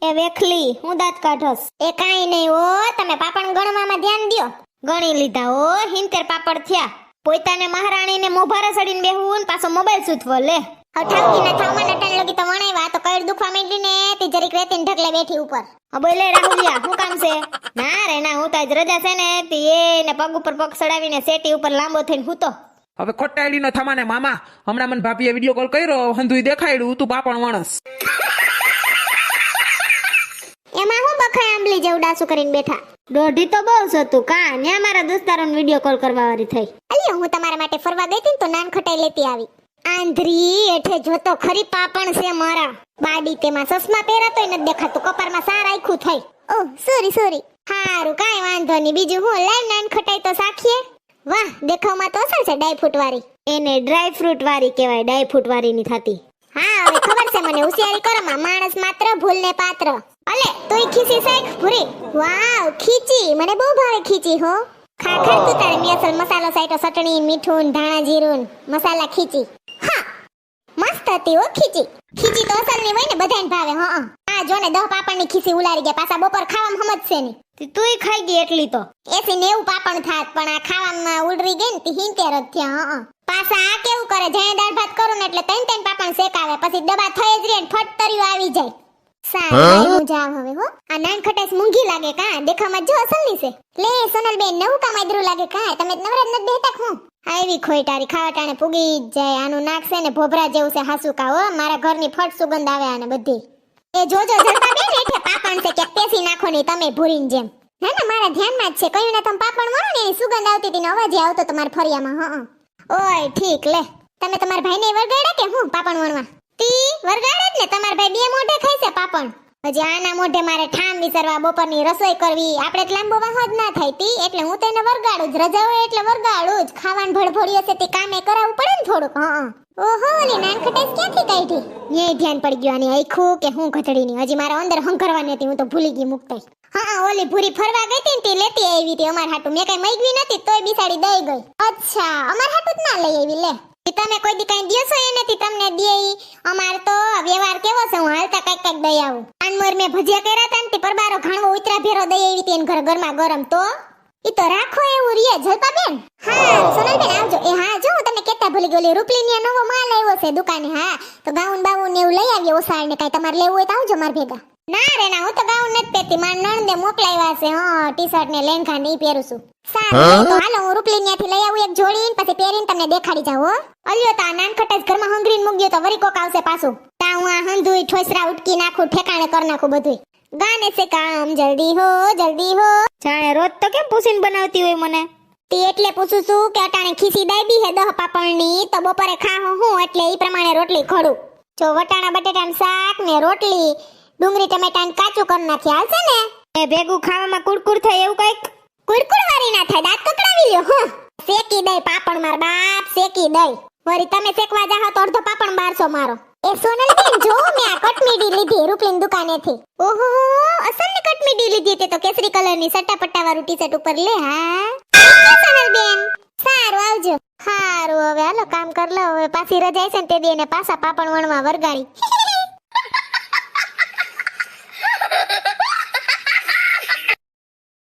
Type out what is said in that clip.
એ વેખલી હું દાંત કાઢસ એ કાઈ નહીં ઓ તમે પાપડ ગણવામાં ધ્યાન દ્યો. ગણી લીધા ઓ હિંતેર પાપડ થયા. પોતાને મહારાણીને મોભારે સડીને બેહું ને પાછો મોબાઈલ સૂથવો લે. હવે ના થાવમાં નટણ લગી તો વણાવ્યા તો કઈડ દુખવા માંડી ને તે જરીક રેતીને ઢગલે બેઠી ઉપર. બોલે રાહુલિયા શું કામ છે? ના રે ના હું તો આજ રજા છે ને તે એને પગ ઉપર પગ સડાવીને સેટી ઉપર લાંબો થઈને હૂતો હવે ખોટાડી ન થમાને મામા હમણાં મને ભાભીએ વીડિયો કોલ કર્યો હંધુઈ દેખાડ્યું તું પાપણ વણસ બખાય આંબલી જેવું ડાસુ કરીને બેઠા. દોઢી તો બહુ હતું કા? ને મારા દોસ્તારોને વીડિયો કોલ કરવા વાળી થઈ. અલી હું તમારા માટે ફરવા ગઈ હતી ને તો નાન ખટાઈ લેતી આવી. આંધરી એઠે જોતો ખરી પાપણ છે મારા. બાડી તેમાં સસમા પહેરાતો નથી દેખાતું કપારમાં સાર આખું થઈ. ઓહ સોરી સોરી હારું કાઈ વાંધો નહીં. બીજું હું લઈ નાન ખટાઈ તો સાખીએ? વાહ દેખાવમાં તો અસર છે ડાય ફ્રૂટ વાળી. એને ડ્રાય ફ્રૂટ વાળી કહેવાય ડાય ફ્રૂટ વાળી ની થતી. હા હવે ખબર છે મને હોશિયારી કરો માં માણસ માત્ર ભૂલ ને પાત્ર. અલે તુંય ખીચી સાઈક ભૂરી વાવ ખીચી. મને બહુ ભાવે ખીચી હો. ખાખર તું તારે મિયાસલ મસાલો સાઈટો ચટણી મીઠું ધાણા જીરું મસાલા ખીચી. હા મસ્ત હતી હો ખીચી. ખીચી તો અસલની હોય ને બધાને ભાવે હા આ જો ને દહ પાપડની ખીચી ઉલારી ગયા પાછા બપોર ખાવામાં સમજશે ની તુંય ખાઈ ગઈ એટલી તો. એસી નેવું પાપડ થાત પણ આ ખાવામાં ઉલરી ગઈ ને તે હિંતેર જ થયા હા પાછા આ કેવું કરે જાય દાળ ભાત કરું ને એટલે ત્રણ ત્રણ પાપડ શેકાવે પછી ડબ્બા થઈ જ રે ને ફટ તર્યું આવી જાય. સારું હું? જાવ હવે હો. આ નાન ખટાસ લાગે કા દેખામાં જો અસલની છે. લે સોનલ નવું કામ આદરું લાગે કા તમે નવરાત નથી બેઠા હું? આવી ખોઈટારી ખાવા ટાણે પૂગી જ જાય આનું નાક છે ને ભોભરા જેવું છે હાસુ કા મારા ઘરની ફટ સુગંધ આવે આને બધી. એ જોજો જલપા બેન એઠે પાપણ છે કે પેસી નાખો ને તમે ભૂરીન જેમ. ના ના મારા ધ્યાનમાં જ છે. કયું ને તમે પાપણ મારો ને એની સુગંધ આવતી હતી ને અવાજ આવતો તમારા ફરિયામાં હા ઓય ઠીક લે. તમે તમારા ભાઈને વરગાડ્યા કે હું પાપણ વણવા? તી વરગાડે ને તમારા ભાઈ બે મોઢે ખાઈ છે પાપણ. હજી આના મોઢે મારે ઠામ વિસરવા બપોરની રસોઈ કરવી. આપણે લાંબો વાહો જ ના થાય તી, એટલે હું તેને વરગાડું જ. રજા હોય એટલે વરગાડું જ. ખાવાનું ભડભડી હશે તે કામે કરાવવું પડે ને થોડુંક. હા ઓહો, ઓલી નાન ક્યાંથી કાઢી? ન્યાય ધ્યાન પડી ગયું આની આખું કે હું ઘટડીની હજી મારા અંદર હંકરવાની હતી, હું તો ભૂલી ગઈ મુકતાઈ. હા ઓલી ભૂરી ફરવા ગઈ હતી તે, લેતી આવી હતી. અમાર હાટુ મેં કઈ મૈગવી નથી તોય બિસાડી દઈ ગઈ. અચ્છા, અમાર હાટુ જ ના લઈ આવી, લે. તમે કોઈ દી કઈ દિયો એ નથી, તમને દે ઈ. અમાર તો વ્યવહાર કેવો છે, હું હાલતા કંઈક કંઈક દઈ આવું. આનમર મેં ભજીયા કર્યા હતા ને તે પરબારો ઘણવો ઉતરા ભેરો દઈ આવી તેન ઘર ગરમા ગરમ તો. ઈ તો રાખો એવું રીએ જલપા બેન હા, સોનલબેન, આવજો. એ હા, જો, હું તમને કેતા ભૂલી ગયો રૂપલી નવો માલ આવ્યો છે દુકાને, હા. તો ગાઉન બાઉન ને એવું લઈ આવ્યો ઓસાળ ને કાઈ તમારે લેવું હોય તો આવજો માર ભેગા. ના રે ના હું તો ગાઉન નથી પહેરતી. માર નણંદે મોકલાવ્યા છે હા ટી શર્ટ ને લેંઘા ને ઈ પહેરું છું. સારું તો હાલો હું રૂપલી ન્યાથી લઈ આવું એક જોડી ને પછી પહેરીને તમને દેખાડી જાઉં હો. અલ્યો તા નાનખટાઈ જ ઘરમાં હંગરીને મૂકજો તો વરી કોક આવશે પાછું. તા હું આ હંધુઈ ઠોસરા ઉટકી નાખું ઠેકાણે કર નાખું બધું ગાને સે કામ જલ્દી હો જલ્દી હો. જાણે રોજ તો કેમ પૂછીને બનાવતી હોય મને? તે એટલે પૂછું છું કે અટાણે ખીસી દાબી હે દહ પાપણની તો બપોરે ખા હું એટલે ઈ પ્રમાણે રોટલી ખડું જો વટાણા બટેટાનું શાક ને રોટલી ડુંગળી ટમેટાનું કાચું કરી નાખી હાલશે ને? એ ભેગું ખાવામાં કુડકુડ થાય એવું કંઈક? કુડકુડ વારી ના થાય દાંત કકડાવી લ્યો હં. શેકી દઈ પાપણ માર બાપ શેકી દઈ. વરી તમે શેકવા જાહો તો અડધો પાપણ બારસો મારો. એ સોનલ બેન જો મેં આ કટમીડી લીધી રૂપલીન દુકાનેથી. ઓહો અસલની કટમીડી લીધી તે તો કેસરી કલરની સટ્ટા પટ્ટા વાળું ટી શર્ટ ઉપર લે હા? સોનલ બેન સારું આવજો. સારું હવે હાલો કામ કર લો હવે પાછી રજા છે ને તે બેને પાછા પાપણ વણવા વરગાડી.